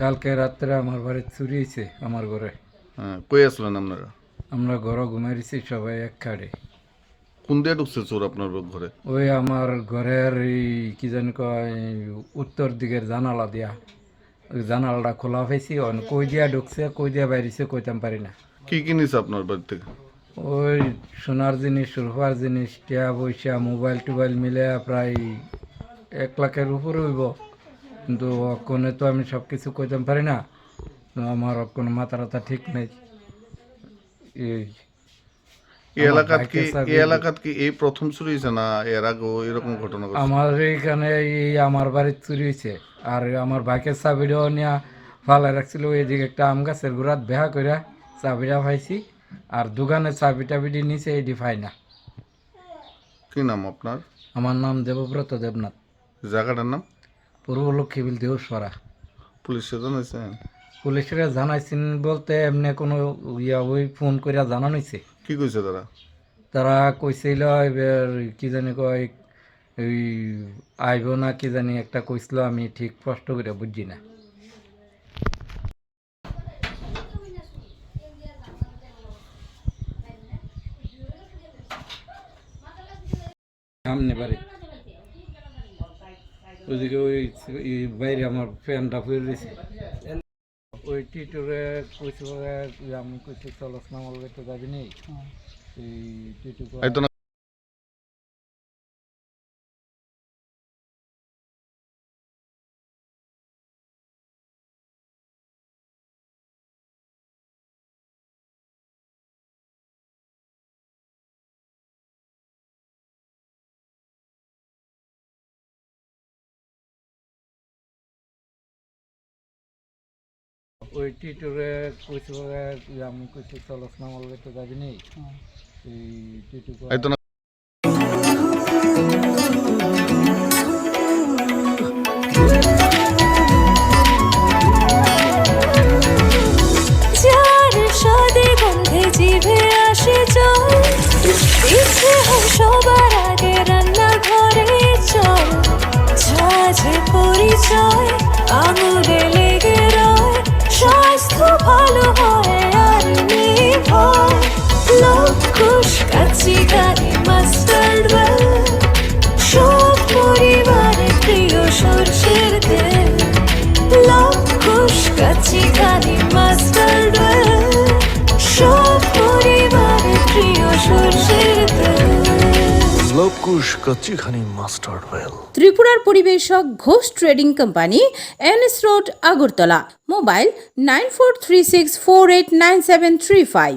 কালকে রাত্রে আমার বাড়ি চুরি হয়েছে আমার ঘরে। হ্যাঁ কই আসলেন আপনারা? আমরা ঘরে ঘুমাইছি সবাই এক খাড়ে। কোন দিয়ে ঢুকছে চোর আপনার ঘরে? ওই আমার ঘরের এই কি জানি কয় উত্তর দিকের জানালা দিয়া। ওই জানালাটা খোলা পাইছি অন কই দিয়া ঢুকছে কই দিয়া বাইরেছে কইতাম পারি না। কি কিনেছে আপনার বাড়ি থেকে? ওই সোনার জিনিস রূপার জিনিস টিয়া পয়সা মোবাইল টোবাইল মিলে প্রায় এক লাখের উপরে হইব। কিন্তু অক্ষণে তো আমি সব কিছু কইতাম পারি না। তো আমার কোনো মাথা টাথা ঠিক নেই। এই এই এলাকাত কি ভাইকে চাবি এই এলাকাত কি এই প্রথম চুরি হয়েছে না এর আগেও এরকম ঘটনা আমার এইখানে এই আমার বাড়ির চুরি হয়েছে আর আমার বাইকের চাবিটাও নিয়ে ফালাই রাখছিল। এদিকে একটা আম গাছের গোড়াত বেহা করে চাবিটা পাইছি। আর দোকানে চাবি টাবিটি নিচে এটি পাই না। কি নাম আপনার? আমার নাম দেবব্রত দেবনাথ। জায়গাটার নাম? পূর্ব লক্ষ্মীবিল দেহসরা পুলিশে জানাইছেন পুলিশরা জানাইছেন বলতে এমনি কোনো ইয়া ওই ফোন করে জানানো হয়েছে কি কইছে তারা? তারা কইছিল এবার কি জানি কয় ওই আইব না কি জানি একটা কইছিল আমি ঠিক স্পষ্ট করে বুঝছি না। সামনে বাড়ি। ওইদিকে ওই বাইরে আমার ফ্যানটা ফুয়ে রয়েছে ওই টিটুরে কইছে আমি কইছি চলস না আমার তো যাবি নেই? এই টিটু ওই টিটুরে কইছে বলে, আমি কইছি চলস না আমার তো যাবি নেই এই টিটু সর্ষের তেল কাচি সব পরিবারের প্রিয় সর্ষের তেল ত্রিপুরার পরিবেশক Ghosh trading company NS road Agartala. Mobile nine four three six four eight nine seven three five.